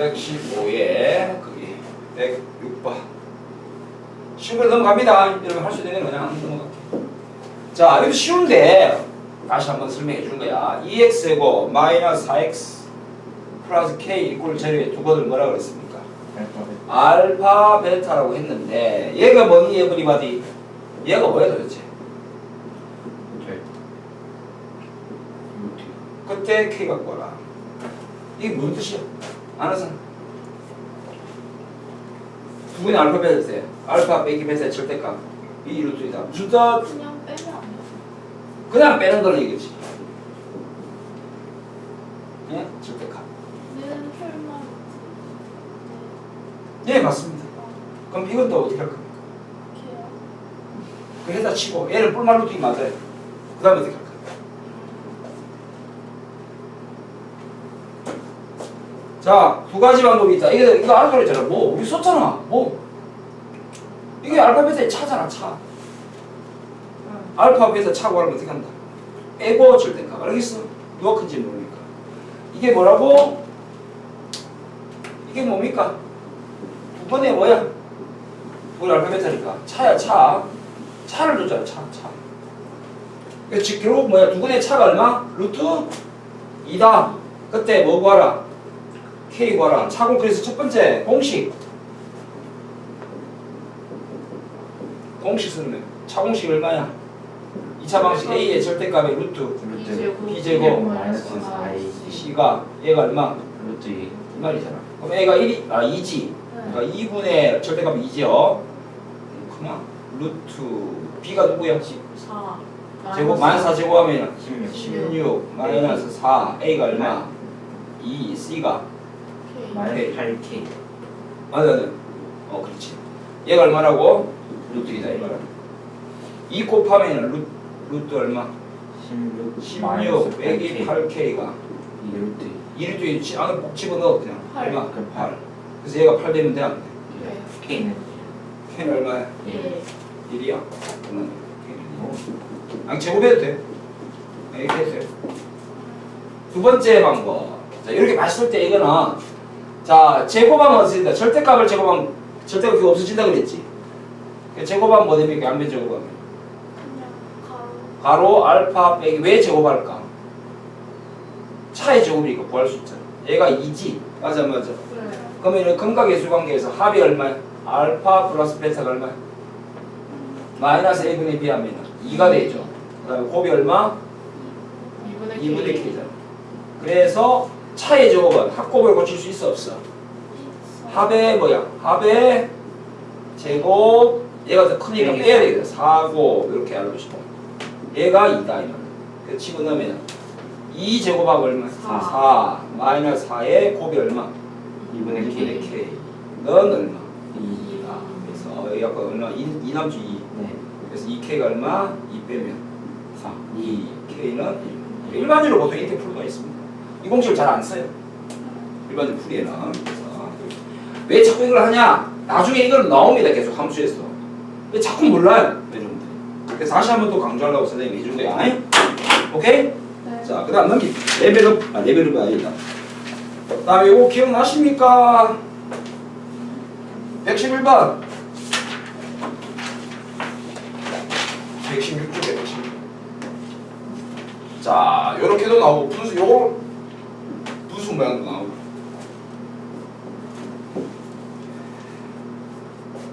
115에 거기 106번. 쉬운 걸 넘어갑니다. 여러분 할 수 있는 건 그냥 넘어갈게요. 자 이것도 쉬운데 다시 한번 설명해 주는 거야. 2x고 마이너스 4x 플러스 k 이꼴 제로의 두 번을 뭐라 그랬습니까? 알파 베타라고 했는데 얘가 뭐니 에브리바디 얘가 뭐야 도대체? 그때 K 갖고 와라. 이게 무슨 뜻이야? 알아서. 두 분의 알파 베타세요. 알파 빼기 베타의 절대값. 이 루트이다. 무슨 뜻? 그냥 빼면 안 돼. 그냥 빼는 걸 얘기지. 예? 절대값. 얘는 설마 예, 맞습니다. 그럼 이건 또 어떻게 할 겁니까? 이렇게요. 그 해다 치고 얘를 뿔말 루트이 맞아요. 그 다음에 어떻게 할거야? 자, 두 가지 방법이 있다. 이거, 이거 알아 그랬잖아. 뭐, 우리 썼잖아. 뭐. 이게 알파벳의 차잖아, 차. 알파벳의 차고 하면 어떻게 한다? 빼고 절대값. 알겠어? 누가 큰지 모르니까. 이게 뭐라고? 이게 뭡니까? 두 번에 뭐야? 우리 알파벳이니까. 차야, 차. 차를 줬잖아, 차, 차. 그즉 결국 뭐야? 두 분의 차가 얼마? 루트 2다. 그때 뭐 구하라? K 구하라. 차공 그래서 첫 번째 공식. 공식 쓰는 차공식 얼마야? 2차 방식 A의 절대값의 루트 B제곱 마이너스 4A C가 얘가 얼마? 루트 2이 말이잖아. 그럼 A가 1이 아 2지. 그러니까 2분의 절대값 2지요. 그렇구나. 루트 B가 누구야? 10. 4. 제곱 마이너스 4 제곱하면 16 16 마이너스 4 A가 얼마? 2 C가 K. 마이너스 8K 맞아 어 그렇지 얘가 얼마라고? 루트 2다 이 말은 2 곱하면 루, 루트 얼마? 16 16 빼기 8K가 2 루트 2 루트 2 안에 꼭 집어넣어 그냥 팔. 얼마? 그 8 그래서 얘가 8 되면 돼? 안 돼? 네. K는 K는 얼마야? 1 예. 1이야? 그러면 K는 아니 제곱해도 돼 네, 이렇게 해도 돼두 번째 방법 자 이렇게 봤을 때 이거는 자 제곱하면 어떻습니까? 절대값을 제곱하면 절대값 그거 없어진다 그랬지 그 제곱하면 뭐 됩니까? 양변 제곱하면 가로. 알파 빼기 왜 제곱할까? 차의 제곱이니까 구할 수 있잖아 얘가 2지 맞아 맞아 네. 그러면 은 근각의 수관계에서 합이 얼마야? 알파 플러스 베타가 얼마야? 마이너스 1분의 b 하면 2가 되죠 그 다음에 곱이 얼마? 2분의 2분의 k잖아 그래서 차의 제곱은 합곱을 고칠 수 있어 없어? 합의 뭐야? 합의 제곱 얘가 더 크니까 네. 빼야 되겠다 4곱 이렇게 알아두시고 얘가 2다 이 말이야 그 집어넣으면 2 제곱하고 얼마? 사. 4 마이너스 4의 곱이 얼마? 2분의 2분의 K k 넌 얼마? 2 2다 그래서 여기 아까 얼마? 2, 2 남주 2 네 그래서 2k가 얼마? 2 빼면 4 2k는 1 일반적으로 보통 이렇게 풀 수가 있습니다 이 공식을 잘 안 써요 일반적 풀이에는 그래서 왜 자꾸 이걸 하냐 나중에 이걸 나옵니다 계속 함수에서 왜 자꾸 몰라요 여러분들 그래서 다시 한번 또 강조하려고 선생님이 해준 거야 잉? 오케이? 네. 자, 그 다음 넘기. 레벨업, 아, 레벨업이 아니다. 그 다음에 이거 기억나십니까? 111번. 116쪽에 116. 자, 요렇게도 나오고, 분수, 요거, 모양도 나오고.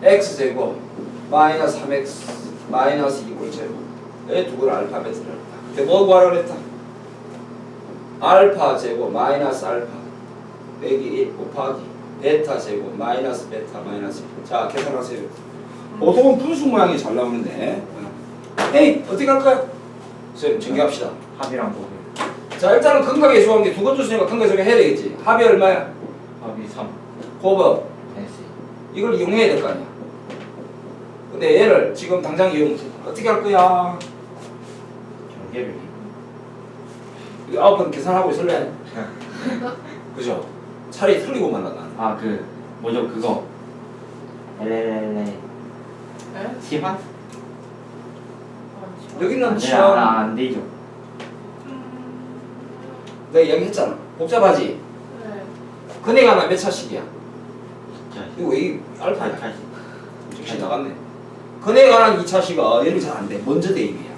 x제곱, 마이너스 3x, 마이너스 2골 제곱. 이두 개를 알파벳으로 했다. 그때 뭐 구하라 그랬다? 알파 제곱 마이너스 알파 빼기 1 곱하기 베타 제곱 마이너스 베타 마이너스 1. 자 계산하세요 보통은 분수 모양이 잘 나오는데 에이 어떻게 할까요? 선생님 정리합시다 합이랑 곱이 자 일단은 근각의 수관계 두 번째 수니까 근각의 수관계 해야 되겠지 합이 얼마야? 합이 3 곱은 S 이걸 이용해야 될 거 아니야 근데 얘를 지금 당장 이용 못해 어떻게 할 거야? 전개를 이거 아홉 번 계산하고 있을래? 그죠? 차라리 틀리고 만 나가 아그 뭐죠 그거 LLL 네? 시반? 아니죠. 여기는 안 치안 안 되죠 음. 내가 이야기했잖아 복잡하지? 네. 근해가 하나 몇 차식이야? 자, 이거 왜 알파야? 자, 즉시 나갔네. 근해에 관한 2차식은 이름이 잘안 돼. 먼저 대입이야.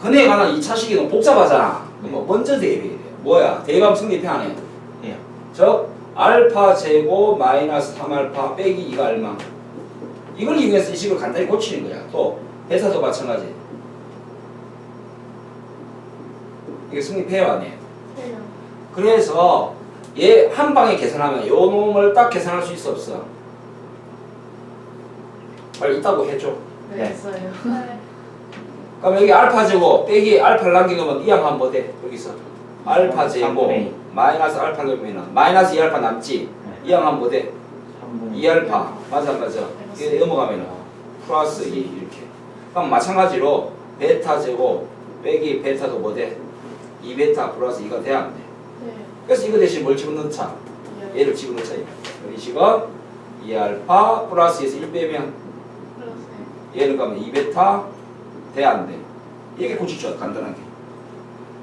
근해에 관한 2차식이 너무 복잡하잖아. 뭐 먼저 대입이 돼. 뭐야? 대입하면 승리패 안 해. 해요. 즉 알파 제곱 마이너스 3알파 빼기 2가 얼마? 이걸 이용해서 이 식을 간단히 고치는 거야. 또 베타도 마찬가지. 이게 승리패요 아니에요? 해요. 그래서 얘 한 방에 계산하면 요 놈을 딱 계산할 수 있어 없어? 빨리 있다고 해줘. 네. 했어요. 네. 그럼 여기 알파 제곱 빼기 알파를 남겨놓으면 이항 하면 뭐 돼? 여기서 알파 제곱 삼분의 이. 마이너스 알파 넣으면 마이너스 2알파 남지 네. 이항 하면 뭐 돼? 3분의 2알파 맞아 맞아 이게 넘어가면 플러스 2 이렇게 그럼 마찬가지로 베타 제곱 빼기 베타도 뭐 돼? 2베타 플러스 2가 돼야 안 돼? 네. 그래서 이거 대신 뭘 집어넣자? 예. 얘를 집어넣자 이거. 이 식은 2알파 플러스에서 1 빼면 그러세요. 얘를 가면 2베타 돼안 돼? 이게 고치죠 간단하게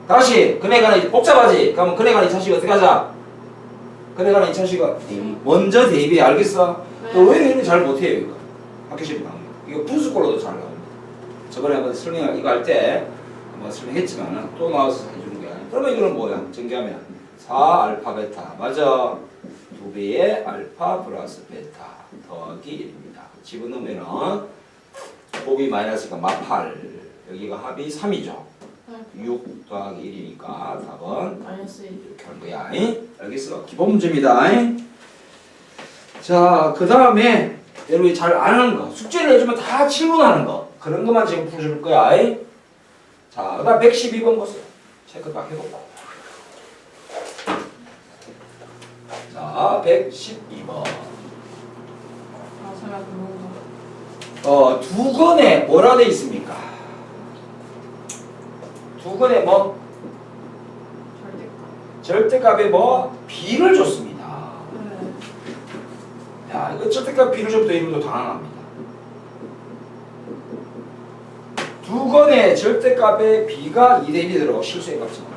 다시 근해 관한 이- 복잡하지? 그러면 근해 관한 2차식 어떻게 하자? 근해 관한 2차식은 먼저 대입해 알겠어? 네. 너왜 이렇게 잘 못해요 이거 학교 시험 나오면 이거 분수꼴로도 잘 나옵니다 저번에 한번 설명 이거 할 때 한번 설명했지만 또 나와서 그러면 이거는 뭐야? 전개하면 4 알파 베타 맞아 두 배의 알파 플러스 베타 더하기 1입니다 집어넣으면은 곱이 마이너스가 마팔 여기가 합이 3이죠 네. 6 더하기 1이니까 답은 마이너스 1. 이렇게 하는 거야. 잉? 알겠어? 기본 문제입니다. 잉? 자, 그 다음에 여러분이 잘 아는 거, 숙제를 해주면 다 질문하는 거 그런 것만 지금 풀어줄 거야. 잉? 자, 그 다음 112번 보세요. 체크 딱 해놓고. 자, 112번. 아, 제가 그런 어, 두 건에 뭐라 돼 있습니까? 두 건에 뭐 절대값. 절대값에 뭐 비를 줬습니다. 네. 야, 이거 절대값 비를 줘도 이름도 당황합니다. 두 건의 절대값의 비가 2대 1이 들어 실수의 값입니다.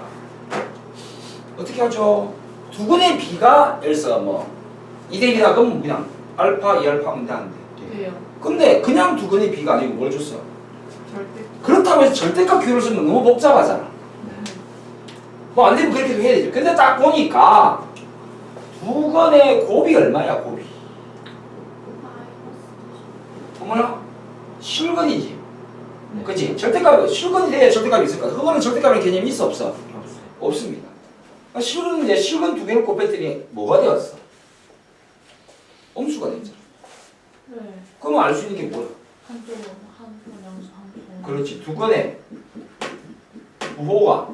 어떻게 하죠? 두 건의 비가 예를 들어서 뭐 2대 1이다 그러면 그냥 알파, 2알파 하면 되는데 돼요. 근데 그냥 두 건의 비가 아니고 뭘 줬어? 절대. 그렇다고 해서 절대값 비율을 쓰면 너무 복잡하잖아. 뭐 안 되면 그렇게도 해야 되죠. 근데 딱 보니까 두 건의 곱이 얼마야, 곱이? 어머나 실근이지 네. 그치? 절대값 실근이 돼야 절대값이 있을까 흑원은 절대값의 개념이 있어 없어. 없습니다. 그러니까 실근인데 실근 두 개를 곱했더니 뭐가 되었어? 엄수가 됐잖아. 네. 그러면 알 수 있는 게 뭐야? 한쪽은 한쪽 양수 한쪽. 그렇지. 두 건의 부호가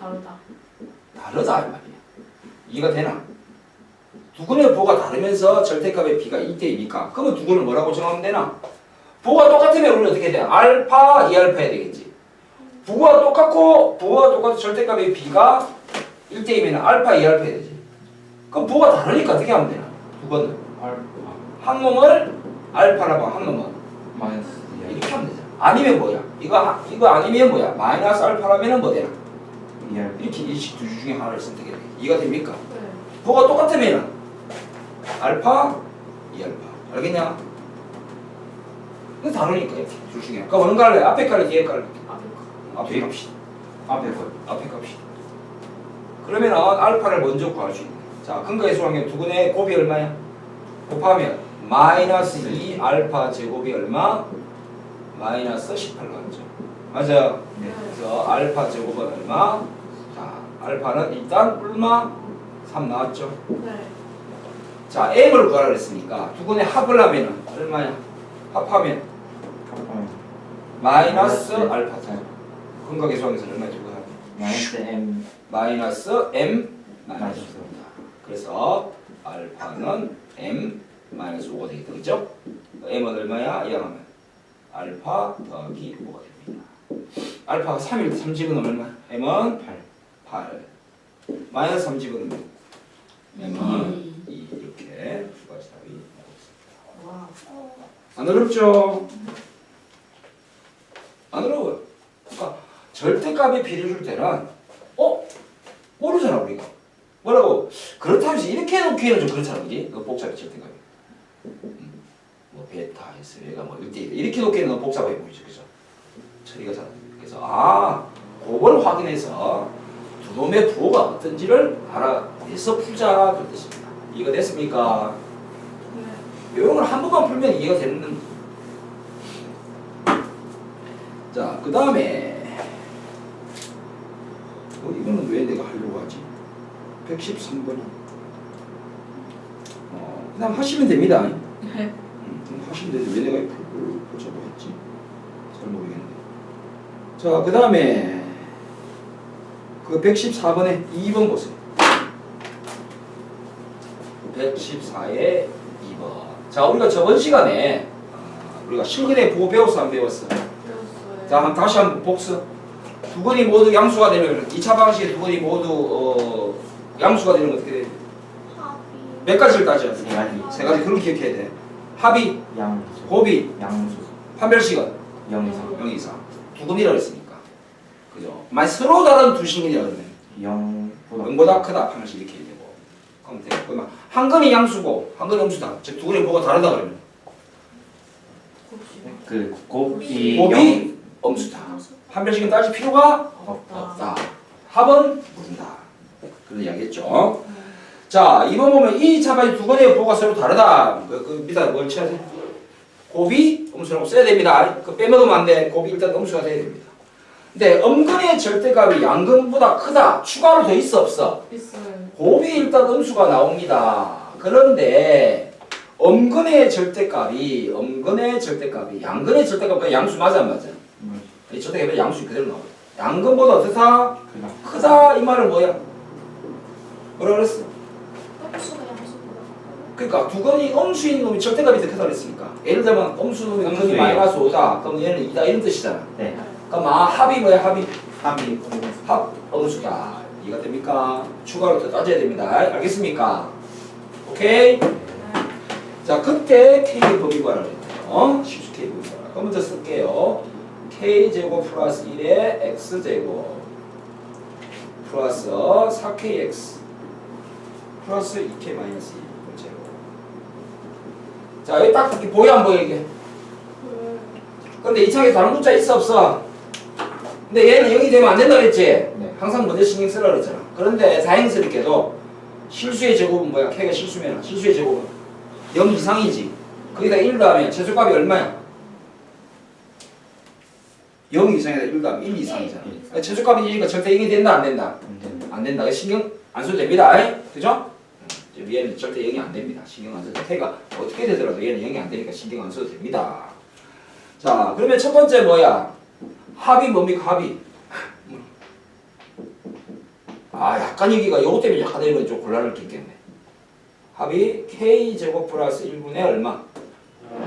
다르다. 다르다 이 말이야. 이해가 되나? 두 건의 부호가 다르면서 절대값의 비가 1대2니까. 그러면 두 건을 뭐라고 정하면 되나 부호가 똑같으면 우리는 어떻게 돼? 알파 2알파 해야 되겠지. 부호가 똑같고 부호가 똑같은 절대값의 b가 1대2면 알파 2알파 해야 되지. 그럼 부호가 다르니까 어떻게 하면 되나? 두 번은 알파 한 놈을 알파라고 한 놈은 마이너스 이렇게 하면 되잖아. 아니면 뭐야? 이거 하- 이거 아니면 뭐야? 마이너스 알파라면 뭐 되나? 2알파. 이렇게 일식 두주 중에 하나를 선택해야 돼. 이해가 됩니까? 네. 부호가 똑같으면 알파 2알파. 알겠냐? 근데 다르니까 이렇게 둘 중에 그럼 어느 거 할래? 앞에 깔래 뒤에 깔래? 앞에. 갑시다 앞에 거 앞에 갑시다. 그러면 알파를 먼저 구할 수 있는. 자, 근거의 수학의 두 근의 곱이 얼마야? 곱하면 마이너스 2 알파 제곱이 얼마? 마이너스 18 나왔죠. 맞아. 네. 그래서 알파 제곱은 얼마? 자, 알파는 일단 얼마? 3 나왔죠. 네. 자, m을 구하라 그랬으니까 두 근의 합을 하면 얼마야? 합하면 합하면 마이너스 네. 알파죠. 근거의 수학에서 얼마 주고 하면? 마이너스 M 마이너스 m 마이너스 5입니다. 그래서 알파는 m 마이너스 5가 되겠다. 그죠? m은 얼마야? 이항하면 알파 더하기 5가 됩니다. 알파가 3일 3집은 얼마야? m은 8 8 마이너스 3집은 m은 이. 2 이렇게 두 가지 답이 나오겠습니다. 와. 안 어렵죠? 안 어려워요. 그러니까 절대값의 비례를 줄 때는 어? 모르잖아 우리가. 뭐라고? 그렇다면서 이렇게 놓기에는 좀 그렇잖아, 그지? 그 복잡해 절대감이. 음, 뭐 베타 S 얘가 뭐 이렇게 이렇게 놓기에는 너무 복잡해 보이죠, 그죠? 처리가 잘. 그래서 아, 그걸 확인해서 두 놈의 부호가 어떤지를 알아내서 풀자 그런 뜻입니다. 이해가 됐습니까? 네. 이런 걸한 번만 풀면 이해가 되는. 자, 그 다음에 어, 이거는 왜 내가 하려고 하지? 113번이. 어, 그냥 하시면 됩니다. 네. 음, 하시면 되는데 왜 내가 이걸 보자고 했지? 잘 모르겠네. 자, 그 다음에 그 114번에 2번 보세요. 114에 2번. 자, 우리가 저번 시간에 아, 우리가 실근의 부호 배웠어 안 배웠어? 배웠어요. 자, 한번 다시 한번 복습. 두 건이 모두 양수가 되면 2차 방식의 두 건이 모두 어, 양수가 되는 거 어떻게 돼? 몇 가지를 따져? 세 가지. 세 가지 거 기억해야 돼. 합이, 양수. 곱이, 양수. 판별식은 영 이상. 0 이상. 두 건이라고 했으니까. 그죠? 만 서로 다른 두 식이라 그러면 영보다. 0보다 크다 판별식 이렇게 되고. 그럼 돼. 그러면 한 건이 양수고 한 건이 음수다. 즉두 건이 뭐가 다르다 그러면. 그 곱이. 곱이 음수다. 판별식은 따질 필요가 없다. 없다. 합은 모른다. 그런 이야기했죠. 자, 이번 보면 이 차반이 두 건의 부호가 서로 다르다. 그, 그 밑에 뭘 쳐야 돼? 곱이 음수라고 써야 됩니다. 그 빼먹으면 안 돼. 곱이 일단 음수가 돼야 됩니다. 근데 음근의 절대값이 양근보다 크다. 추가로 더 있어 없어? 있어요. 곱이 일단 음수가 나옵니다. 그런데 음근의 절대값이 음근의 절대값이 양근의 절대값과 양수 맞아 안 맞아? 음, 이 절대값이 양수 그대로 나와요. 양근보다 어떻다? 크다 이 말은 뭐야? 뭐라 그랬어? 음수가 양수보다. 그러니까 두 건이 음수인 놈이 절대값이 더 크다 그랬으니까 예를 들면 음수 놈이 근이 음수예요. 마이너스 5다 그럼 얘는 2다 이런 뜻이잖아 네. 그럼 아 합이 뭐야 합이 합이. 합 음수다 이해가 됩니까? 추가로 더 따져야 됩니다 알겠습니까? 오케이? 자 그때 K의 범위 구하라 그랬죠 실수 K 범위 구하라 그럼 먼저 쓸게요 K제곱 플러스 1에 X제곱 플러스 4KX 플러스 2K 마이너스 1 제곱 자 여기 딱 이렇게 보여 안 보여 이게 네. 근데 이 창에 다른 문자 있어 없어? 근데 얘는 0이 되면 안 된다 그랬지? 네. 항상 먼저 신경 쓰라 그랬잖아 그런데 다행스럽게도 실수의 제곱은 뭐야? K가 실수면 실수의 제곱은 0 이상이지 거기다 1 더하면 최소값이 얼마야? 0 이상에다 1 더하면 1 이상이잖아 네. 최소값이 1이니까 절대 0이 된다 안 된다? 안 된다. 안 된다. 신경 안 써도 됩니다. 그죠? 얘는 절대 0이 안 됩니다. 신경 안 써도 돼. K가 어떻게 되더라도 얘는 0이 안 되니까 신경 안 써도 됩니다. 자, 그러면 첫 번째 뭐야? 합이 뭡니까? 합이. 아, 약간 여기가 요거 때문에 약간 이런 좀 곤란할 게 있겠네. 합이 K제곱 플러스 1분의 얼마?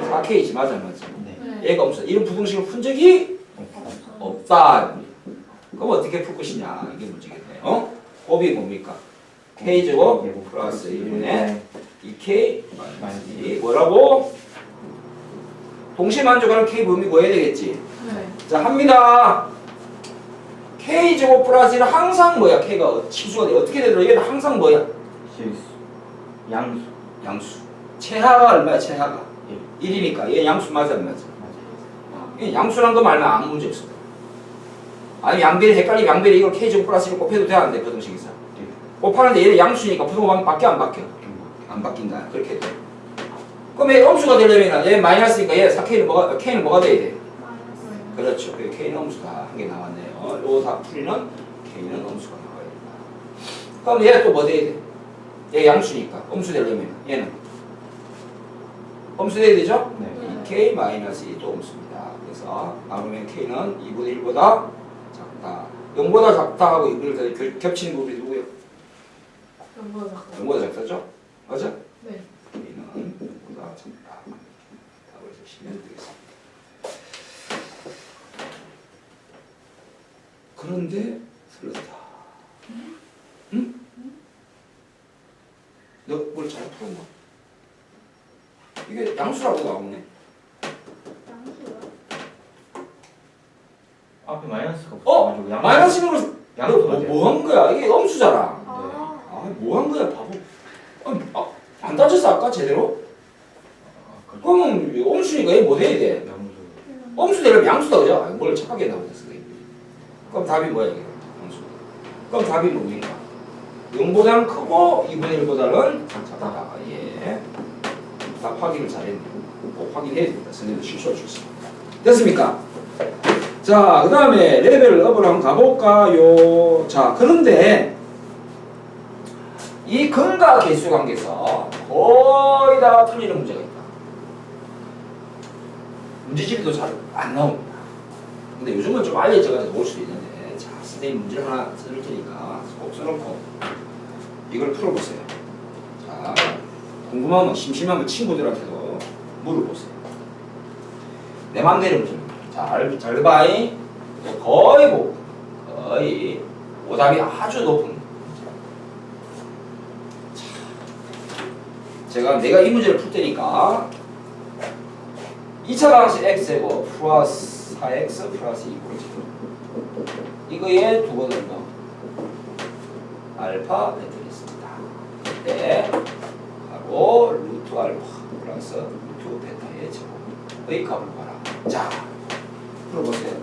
4K지, 맞아, 맞아. 네. 네. 얘가 없어. 이런 부등식을 푼 적이 없다. 그럼 어떻게 풀 것이냐 이게 문제겠네. 어? 곱이 뭡니까? k 제곱 플러스 1분의 2k 마이너스 2 뭐라고? 동시 만족하는 k 범위 구해야 되겠지. 네. 자 합니다. k 제곱 플러스 1은 항상 뭐야? k가 치수가 돼. 어떻게 되더라? 얘는 항상 뭐야? 실수. 양수. 양수. 최하가 얼마야? 최하가 1이니까 얘 양수 맞아 안 맞아? 맞아. 이 양수란 거 말면 아무 문제 없어. 아니 양변이 헷갈리면 양변이 이걸 k제곱 플러스 1 곱해도 돼? 안 돼? 부등식에서. 네. 곱하는데 얘는 양수니까 부등호방 바뀌어 안 바뀌어? 안 바뀐다. 그렇게 돼. 그럼 얘 음수가 되려면 얘 마이너스니까 얘 4k는 뭐가 k는 뭐가 돼야 돼? 그렇죠. 그 k는 음수다. 한개 나왔네요. 요거 다 풀이는 k는 음수가 나와야 된다. 그럼 얘 또 뭐 돼야 돼? 얘 양수니까 음수 되려면 얘는 음수 돼야 되죠? 네. 2k 마이너스 2도 음수입니다. 그래서 나누면 k는 2분의 1보다 작다. 0보다 작다 하고 2분의 1 겹- 겹치는 부분이 누구예요? 연구가 작다. 0보다 작다죠? 맞아? 네. k는 0보다 작다. 답을 주시면 되겠습니다. 그런데 틀렸다. 응? 너 뭘잘 풀었나? 이게 양수라고 나오네. 앞에 마이너스가 어? 없어가지고 양. 마이너스 있는 걸 양수가 뭐, 돼요. 뭐한 거야? 이게 음수잖아. 아. 아, 뭐 제대로? 그러면 엄수니까 얘 못해야 돼. 양수. 엄수 되려면 양수다 그죠? 뭘 착하게 나오고 있어 그럼 답이 뭐야 이게? 양수. 그럼 답이 뭡니까? 0보다는 크고 2분의 1보다는 작다. 예. 답 확인을 잘했네. 꼭 확인해야 됩니다. 선생님도 실수할 수 있습니다. 됐습니까? 자, 그 다음에 레벨 업을 한번 가볼까요? 자, 그런데 이 근과 개수 관계에서 거의 다 틀리는 문제가 있다. 문제집도 잘 안 나옵니다. 근데 요즘은 좀 알려져가지고 올 수도 있는데, 자, 선생님 문제를 하나 쓸 테니까 꼭 써놓고 이걸 풀어보세요. 자, 궁금하면 심심하면 친구들한테도 물어보세요. 내 맘대로 문제입니다. 잘, 잘 봐이. 거의 뭐, 거의 오답이 아주 높은. 자, 제가 내가 이 문제를 풀 테니까 2차 방식 x제곱 플러스 4x 플러스 2꼴 이거에 두더 알파 베타겠습니다. 이때 바로 루트 알파 플러스 루트 베타의 제곱의 값을 봐라. 자, 풀어보세요.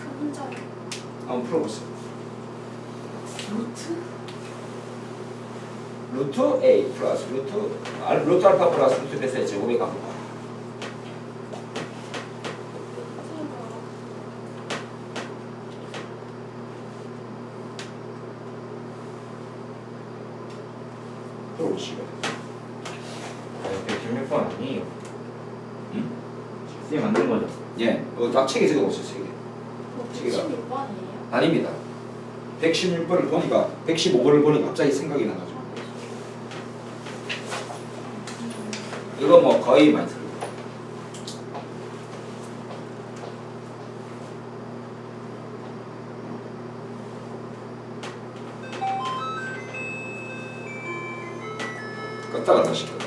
그 문자를 한번 풀어보세요. 루트? 루트 a 플러스 루트 알 루트 알파 플러스 루트 베타의 제곱의 값을 봐라. 풀어보시고. 116번 아니에요. 응? 쌤 만든 거죠? 예, 어, 딱 책에 적어보세요. 책에. 지금. 116번이에요? 아닙니다. 116번을 보니까 115번을 보니까 갑자기 생각이 나가지고 이거 뭐 거의 많이 틀려. 껐다가 다시 껐다.